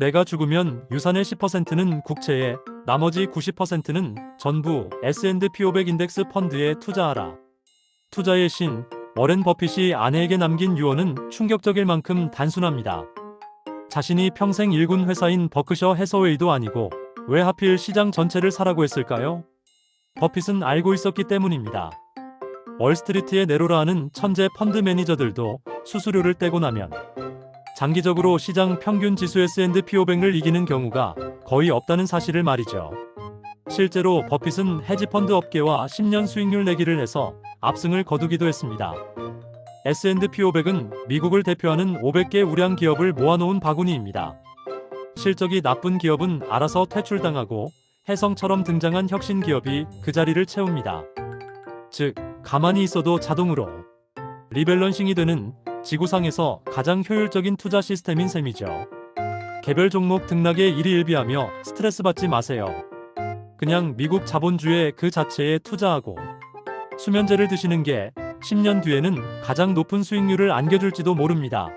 내가 죽으면 유산의 10%는 국채에, 나머지 90%는 전부 S&P 500 인덱스 펀드에 투자하라. 투자의 신, 워렌 버핏이 아내에게 남긴 유언은 충격적일 만큼 단순합니다. 자신이 평생 일군 회사인 버크셔 해서웨이도 아니고 왜 하필 시장 전체를 사라고 했을까요? 버핏은 알고 있었기 때문입니다. 월스트리트의 네로라 하는 천재 펀드 매니저들도 수수료를 떼고 나면 장기적으로 시장 평균 지수 S&P 500을 이기는 경우가 거의 없다는 사실을 말이죠. 실제로 버핏은 헤지펀드 업계와 10년 수익률 내기를 해서 압승을 거두기도 했습니다. S&P 500은 미국을 대표하는 500개 우량 기업을 모아놓은 바구니입니다. 실적이 나쁜 기업은 알아서 퇴출당하고 해성처럼 등장한 혁신 기업이 그 자리를 채웁니다. 즉, 가만히 있어도 자동으로 리밸런싱이 되는 지구상에서 가장 효율적인 투자 시스템인 셈이죠. 개별 종목 등락에 일희일비하며 스트레스 받지 마세요. 그냥 미국 자본주의 그 자체에 투자하고 수면제를 드시는 게 10년 뒤에는 가장 높은 수익률을 안겨줄지도 모릅니다.